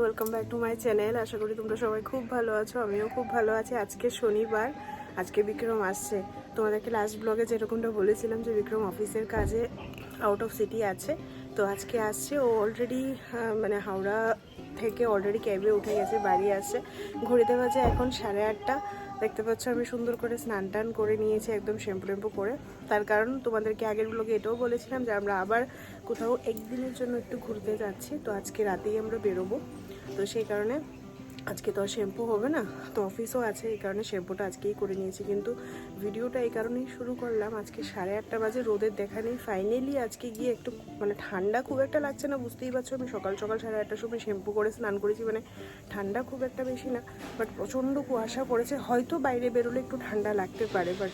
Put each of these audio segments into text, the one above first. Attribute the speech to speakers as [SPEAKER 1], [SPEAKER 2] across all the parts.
[SPEAKER 1] Welcome back to my channel আশা করি তোমরা সবাই খুব ভালো আছো, আমিও খুব ভালো আছি। আজকে শনিবার, আজকে বিক্রম আসছে। তোমাদেরকে লাস্ট ব্লগে যেরকমটা বলেছিলাম যে বিক্রম অফিসের কাজে আউট অফ সিটি আছে। তো আজকে আসছে, ও অলরেডি মানে হাওড়া থেকে অলরেডি ক্যাবে উঠে গেছে, বাড়ি আসছে। ঘড়িতে বাজে এখন সাড়ে আটটা। দেখতে পাচ্ছ আমি সুন্দর করে স্নান টান করে নিয়েছি একদম শ্যাম্পু ট্যাম্পু করে। তার কারণ তোমাদেরকে আগের ব্লগে এটাও বলেছিলাম যে আমরা আবার কোথাও একদিনের জন্য একটু ঘুরতে যাচ্ছি। তো আজকে রাতেই আমরা বেরোবো। তো সেই কারণে আজকে তো আর শ্যাম্পু হবে না, তো অফিসও আছে, এই কারণে শ্যাম্পুটা আজকেই করে নিয়েছি। কিন্তু ভিডিওটা এই কারণেই শুরু করলাম, আজকে সাড়ে আটটা বাজে, রোদের দেখা নেই। ফাইনালি আজকে গিয়ে একটু মানে ঠান্ডা খুব একটা লাগছে না, বুঝতেই পারছ, আমি সকাল সকাল সাড়ে আটটার সময় শ্যাম্পু করে স্নান করেছি মানে ঠান্ডা খুব একটা বেশি না বাট প্রচণ্ড কুয়াশা পড়েছে, হয়তো বাইরে বেরোলে একটু ঠান্ডা লাগতে পারে বাট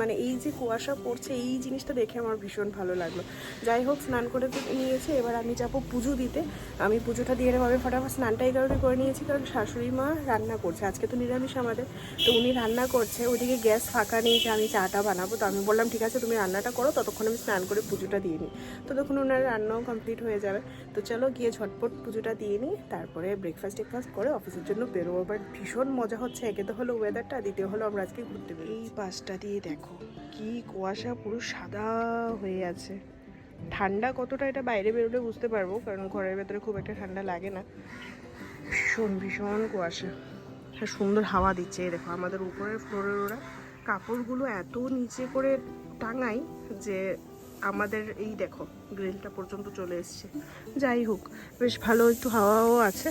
[SPEAKER 1] মানে এই যে কুয়াশা পড়ছে, এই জিনিসটা দেখে আমার ভীষণ ভালো লাগল। যাই হোক, স্নান করে নিয়েছে, এবার আমি যাব পুজো দিতে। আমি পুজোটা দিয়ে নেব ফটাফট স্নানটা এই কারণে করে নিয়েছি, কারণ শাশুড়ি মা রান্না করছে। আজকে তো নিরামিষ আমাদের, তো উনি রান্না করছে। ওইদিকে গ্যাস ফাঁকা নেই যে আমি চাটা বানাবো। তো আমি বললাম, ঠিক আছে, তুমি রান্নাটা করো, ততক্ষণ আমি স্নান করে পুজোটা দিয়ে নিই। ততক্ষণ ওনার রান্নাও কমপ্লিট হয়ে যাবে। তো চলো গিয়ে ঝটপট পুজোটা দিয়ে নিই, তারপরে ব্রেকফাস্ট টেকফাস্ট করে অফিসের জন্য বেরোবো। বাট ভীষণ মজা হচ্ছে, একে তো হলো ওয়েদারটা দ্বিতীয় হলো আমরা আজকে ঘুরতে বেরোই এই পাশটা দিয়ে দেখো, কি কুয়াশা পুরো সাদা হয়ে আছে। ঠান্ডা কতটা এটা বাইরে বেরোলে বুঝতে পারব, কারণ ঘরের ভেতরে খুব একটা ঠান্ডা লাগে না। ভীষণ ভীষণ কুয়াশা। হ্যাঁ সুন্দর হাওয়া দিচ্ছে দেখো, আমাদের উপরের ফ্লোরের ওরা কাপড়গুলো এত নিচে করে টাঙাই যে আমাদের এই দেখো, গ্রিলটা পর্যন্ত চলে এসছে। যাই হোক, বেশ ভালো একটু হাওয়াও আছে।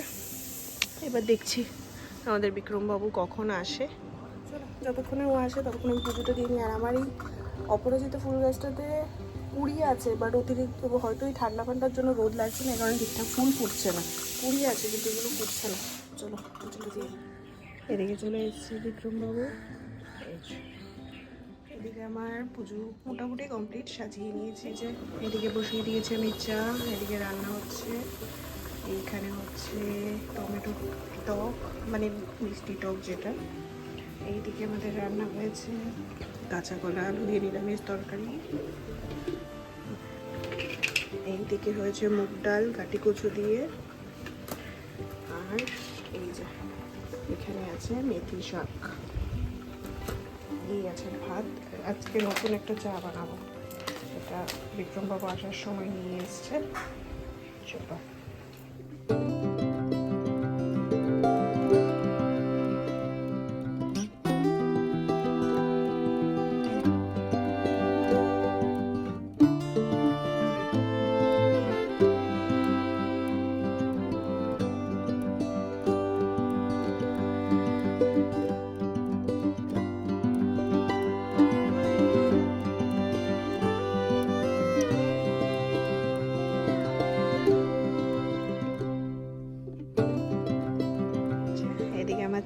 [SPEAKER 1] এবার দেখছি আমাদের বিক্রমবাবু কখন আসে। যতক্ষণে ও আসে, ততক্ষণ আমি পুজোটা দিয়ে নিই। আর আমার এই অপরাজিত ফুল গাছটাতে কুড়ি আছে বাট অতিরিক্ত হয়তো এই ঠান্ডা ফান্ডার জন্য রোদ লাগছে না কারণে ঠিকঠাক ফুল ফুটছে না। কুড়ি আছে, কিন্তু এগুলো ফুটছে না। চলো, পুজোটা দিয়ে এদিকে চলে এসেছে বিক্রমবাবু। এদিকে আমার পুজো মোটামুটি কমপ্লিট সাজিয়ে নিয়েছি যে, এদিকে বসিয়ে দিয়েছি আমি চা এদিকে রান্না হচ্ছে। এইখানে হচ্ছে টমেটো টক মানে মিষ্টি টক যেটা। এইদিকে আমাদের রান্না হয়েছে। কাঁচা কলা, আলু দিয়ে নিরামিষ তরকারি। এইদিকে হয়েছে মুগ ডাল কাটি কচু দিয়ে। আর এই যে এখানে আছে মেথি শাক। এই আছে ভাত। আজকে নতুন একটা চা বানাবো। এটা বিক্রমবাবু আসার সময় নিয়ে এসছে। চলো।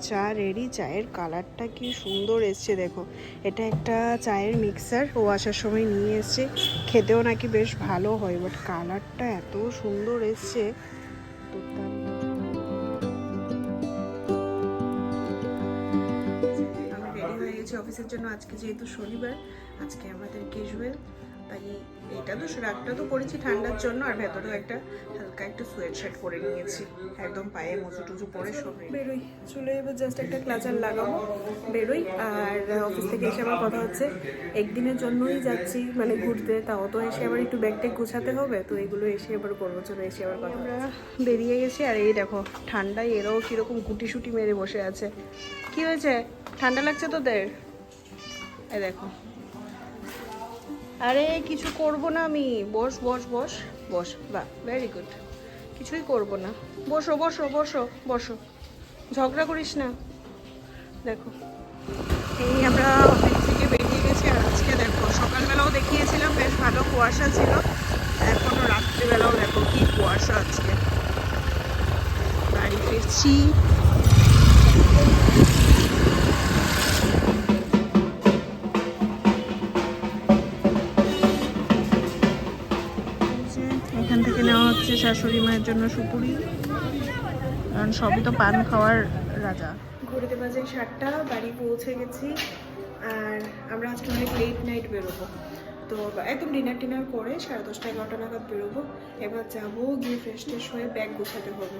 [SPEAKER 1] চা রেডি, চায়ের কালারটা কি সুন্দর এসছে, দেখো। এটা একটা চায়ের মিক্সার ও আসার সময় নিয়ে এসছে। খেতেও নাকি বেশ ভালো হয় বাট কালারটা এত সুন্দর এসছে। আমি রেডি হয়ে গেছি অফিসের জন্য, আজকে যেহেতু শনিবার, আজকে আমাদের ক্যাজুয়াল তাই এটা তো রাগটা তো করেছি ঠান্ডার জন্য আর ভেতরেও একটা হালকা একটা সোয়েট শার্ট পরে নিয়েছি। একদম পায়ে মুচু টুচু পরে সব বেরোই চলে এবার জাস্ট একটা ক্লাচার লাগাবো বেরোই। আর অফিস থেকে এসে আমার কথা হচ্ছে একদিনের জন্যই যাচ্ছি মানে ঘুরতে তাও তো এসে আবার একটু ব্যাগ ট্যাগ গোছাতে হবে তো এগুলো এসে এবার করব চলো এসে আবার কথা আমরা বেরিয়ে গেছি আর এই দেখো ঠান্ডায় এরাও কীরকম গুটি সুটি মেরে বসে আছে। কি হয়েছে? ঠান্ডা লাগছে তোদের? এই দেখো আরে, কিছু করব না আমি। বস বস বস বস। বাহ ভেরি গুড কিছুই করব না। বসো বসো বসো বসো। ঝগড়া করিস না। দেখো, এই আমরা অফিস থেকে বেরিয়ে গেছি আর আজকে দেখো, সকালবেলাও দেখিয়েছিলাম, বেশ ভালো কুয়াশা ছিল। এখনও রাত্রিবেলাও দেখো কি কুয়াশা আজকে। বাড়ি ফিরছি। হচ্ছে শাশুড়ি মায়ের জন্য সুপুরি। কারণ সবই তো পান খাওয়ার রাজা। ঘুরতে বাজে সাতটা, বাড়ি পৌঁছে গেছি। আর আমরা আজকে অনেক লেট নাইট বেরোবো। তো একদম ডিনার টিনার করে সাড়ে দশটা এগারোটা নাগাদ বেরোবো। এবার যাব গিয়ে ফ্রেশ ট্রেশ হয়ে ব্যাগ গোছাতে হবে।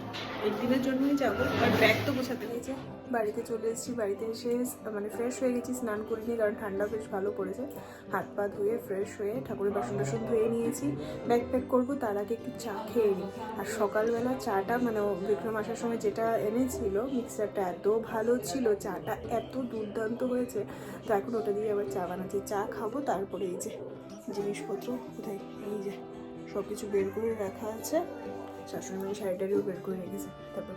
[SPEAKER 1] একদিনের জন্যই যাব আর ব্যাগ তো গোছাতে হয়েছে বাড়িতে চলে এসেছি, বাড়িতে এসে মানে ফ্রেশ হয়ে গেছি, স্নান করিনি কারণ ঠান্ডা বেশ ভালো পড়েছে। হাত পা ধুয়ে ফ্রেশ হয়ে ঠাকুরের বাসন টাসন ধুয়ে নিয়েছি। ব্যাগ প্যাক করব, তার আগে একটু চা খেয়ে নিই। আর সকালবেলা চাটা মানে বিক্রম আসার সময় যেটা এনেছিল, মিক্সারটা এত ভালো ছিল, চাটা এত দুর্দান্ত হয়েছে, তো এখন ওটা দিয়ে আবার চা বানাচ্ছি। চা খাব, তারপরে এই যে জিনিসপত্র কোথায়? এই যে সব কিছু বের করে রাখা আছে। শাশুড়ি মায়ের শাড়িটারিও বের করে রেখেছে। তারপর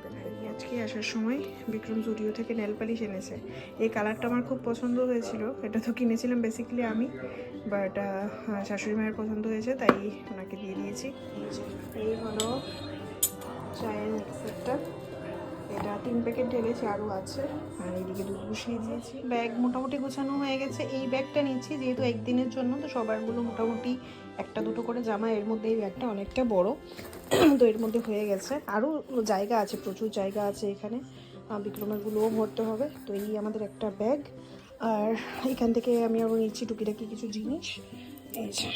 [SPEAKER 1] আজকে আসার সময় বিক্রম জুডিও থেকে নেল পালিশ এনেছে। এই কালারটা আমার খুব পছন্দ হয়েছিল। এটা তো কিনেছিলাম বেসিক্যালি আমি বাট শাশুড়ি মায়ের পছন্দ হয়েছে, তাই ওনাকে দিয়ে দিয়েছি। এই হলো চায়ের মিক্সারটা এটা তিন প্যাকেট ঢেলেছি আরও আছে, আর এইদিকে দুধ বসিয়ে দিয়েছি। ব্যাগ মোটামুটি গোছানো হয়ে গেছে। এই ব্যাগটা নিচ্ছি যেহেতু একদিনের জন্য, তো সবারগুলো মোটামুটি একটা দুটো করে জামা, এর মধ্যে এই ব্যাগটা অনেকটা বড়। তো এর মধ্যে হয়ে গেছে। আরও জায়গা আছে, প্রচুর জায়গা আছে এখানে। বিক্রমেরগুলোও ভরতে হবে। তো এই আমাদের একটা ব্যাগ। আর এখান থেকে আমি আরও নিচ্ছি টুকিটাকি কিছু জিনিস। এই যে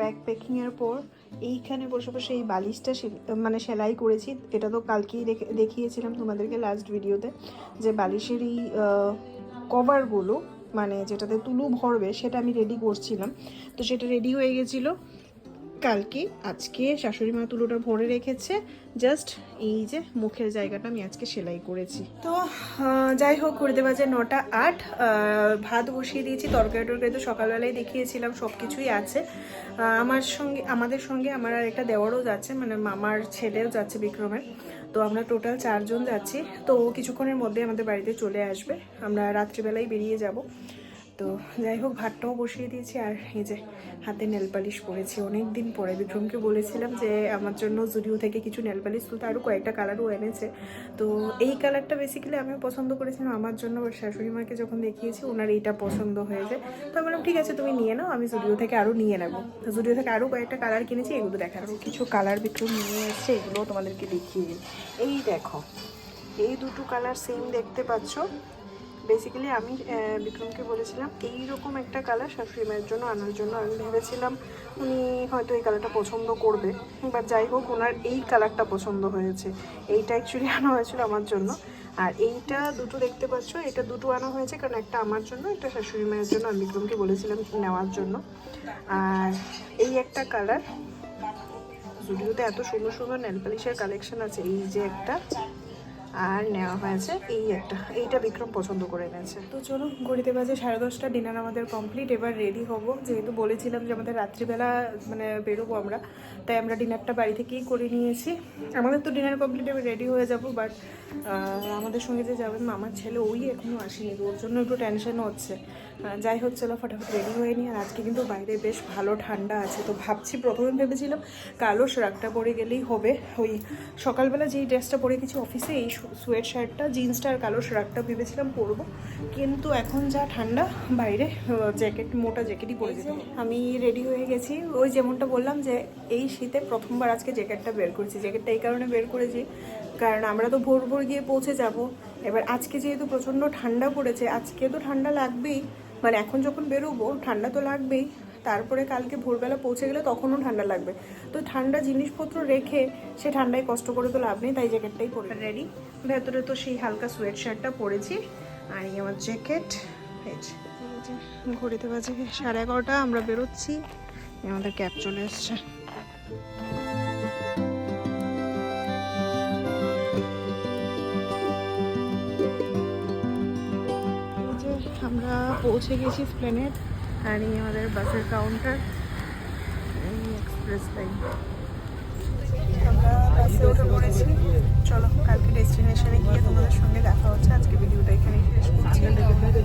[SPEAKER 1] ব্যাগ প্যাকিংয়ের পর এইখানে বসে বসে এই বালিশটা মানে সেলাই করেছি, এটা তো কালকেই দেখে, দেখিয়েছিলাম তোমাদেরকে লাস্ট ভিডিওতে যে বালিশের এই কভারগুলো মানে যেটাতে তুলু ভরবে, সেটা আমি রেডি করছিলাম। তো সেটা রেডি হয়ে গেছিল। কালকে আজকে শাশুড়ি মা তুলোটা ভরে রেখেছে। জাস্ট এই যে মুখের জায়গাটা আমি আজকে সেলাই করেছি। তো যাই হোক করতে বাজে নটা আট। ভাত বসিয়ে দিয়েছি, তরকারি টরকারি তো সকালবেলায় দেখিয়েছিলাম সব কিছুই আছে আমার সঙ্গে, আমাদের সঙ্গে আমার আর একটা দেওয়ারও যাচ্ছে মানে মামার ছেলেও যাচ্ছে বিক্রমের। তো আমরা টোটাল চারজন যাচ্ছি। তো কিছুক্ষণের মধ্যে আমাদের বাড়িতে চলে আসবে। আমরা রাত্রিবেলায় বেরিয়ে যাব। তো যাই হোক, ভাতটাও বসিয়ে দিয়েছি আর এই যে হাতে নেল পালিশ পরেছি অনেক দিন পরে বিক্রমকে বলেছিলাম যে আমার জন্য জুডিও থেকে কিছু নেল পালিশ তুলতে আরও কয়েকটা কালারও এনেছে। তো এই কালারটা বেসিক্যালি আমিও পছন্দ করেছিলাম। আমার জন্য শাশুড়ি মাকে যখন দেখিয়েছি, ওনার এইটা পছন্দ হয়েছে। তো আমি বললাম, ঠিক আছে, তুমি নিয়ে নাও, আমি জুডিও থেকে আরও নিয়ে নেব। তো জুডিও থেকে আরও কয়েকটা কালার কিনেছি, এগুলো দেখার কিছু কালার বিক্রম নিয়ে এসছে এগুলো তোমাদেরকে দেখিয়ে এই দেখো, এই দুটো কালার সেম দেখতে পাচ্ছ। বেসিক্যালি আমি বিক্রমকে বলেছিলাম এই রকম একটা কালার শাশুড়ি মায়ের জন্য আনার জন্য আমি ভেবেছিলাম উনি হয়তো এই কালারটা পছন্দ করবে। বা যাই হোক ওনার এই কালারটা পছন্দ হয়েছে। এইটা অ্যাকচুয়ালি আনা হয়েছিল আমার জন্য। আর এইটা দুটো দেখতে পাচ্ছ, এটা দুটো আনা হয়েছে কারণ একটা আমার জন্য, একটা শাশুড়ি মায়ের জন্য। আমি বিক্রমকে বলেছিলাম নেওয়ার জন্য। আর এই একটা কালার জুডিওতে এত সুন্দর সুন্দর নেল পালিশের কালেকশন আছে, এই যে একটা আর নেওয়া হয়েছে এই একটা, এইটা বিক্রম পছন্দ করে এনেছে। তো চলো ঘড়িতে বাজে সাড়ে দশটা, ডিনার আমাদের কমপ্লিট এবার রেডি হব। যেহেতু বলেছিলাম যে আমাদের রাত্রিবেলা মানে বেরোবো আমরা, তাই আমরা ডিনারটা বাড়ি থেকেই করে নিয়েছি। আমাদের তো ডিনার কমপ্লিট এবার রেডি হয়ে যাব বাট আমাদের সঙ্গে যে যাবেন মামার ছেলে, ওই এখনও আসেনি ওর জন্য একটু টেনশন হচ্ছে। যাই হোক, চলো ফটাফট রেডি হয়ে নিই। আর আজকে কিন্তু বাইরে বেশ ভালো ঠান্ডা আছে, তো ভাবছি প্রথমে ভেবেছিলাম কালো শার্টটা পরে গেলেই হবে। ওই সকালবেলা যেই ড্রেসটা পরে গেছি অফিসে এই সোয়েট শার্টটা জিন্সটা আর কালো শার্টটা ভেবেছিলাম পরবো। কিন্তু এখন যা ঠান্ডা বাইরে জ্যাকেট মোটা জ্যাকেটই পরে যেতে আমি রেডি হয়ে গেছি। ওই যেমনটা বললাম যে এই শীতে প্রথমবার আজকে জ্যাকেটটা বের করেছি। জ্যাকেটটা এই কারণে বের করেছি কারণ আমরা তো ভোর ভোর গিয়ে পৌঁছে যাব। এবার আজকে যেহেতু প্রচণ্ড ঠান্ডা পড়েছে আজকে তো ঠান্ডা লাগবেই। মানে এখন যখন বেরোবো ঠান্ডা তো লাগবেই। তারপরে কালকে ভোরবেলা পৌঁছে গেলে তখনও ঠান্ডা লাগবে। তো ঠান্ডা জিনিসপত্র রেখে সে ঠান্ডায় কষ্ট করে তো লাভ নেই, তাই জ্যাকেটটাই পরে রেডি ভেতরে তো সেই হালকা সোয়েট শার্টটা পরেছি। আর এই আমার জ্যাকেট। ঘড়িতে বাজে সাড়ে এগারোটা, আমরা বেরোচ্ছি। আমাদের ক্যাব চলে এসছে। আমরা পৌঁছে গেছি প্লেনেট আর এই আমাদের বাসের কাউন্টার এই এক্সপ্রেস লাইন আমরা চলো, কালকে ডেস্টিনেশনে গিয়ে তোমাদের সঙ্গে দেখা হচ্ছে। আজকে ভিডিওটা এখানে শেষ করছি।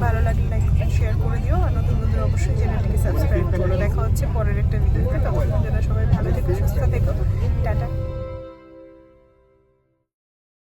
[SPEAKER 1] ভালো লাগলে লাইক শেয়ার করে দিও। আর নতুন নতুন অবশ্যই চ্যানেলটিকে সাবস্ক্রাইব করো। দেখা হচ্ছে পরের একটা ভিডিওতে ততক্ষণ যেন সবাই ভালো থেকো, সুস্থ থেকো।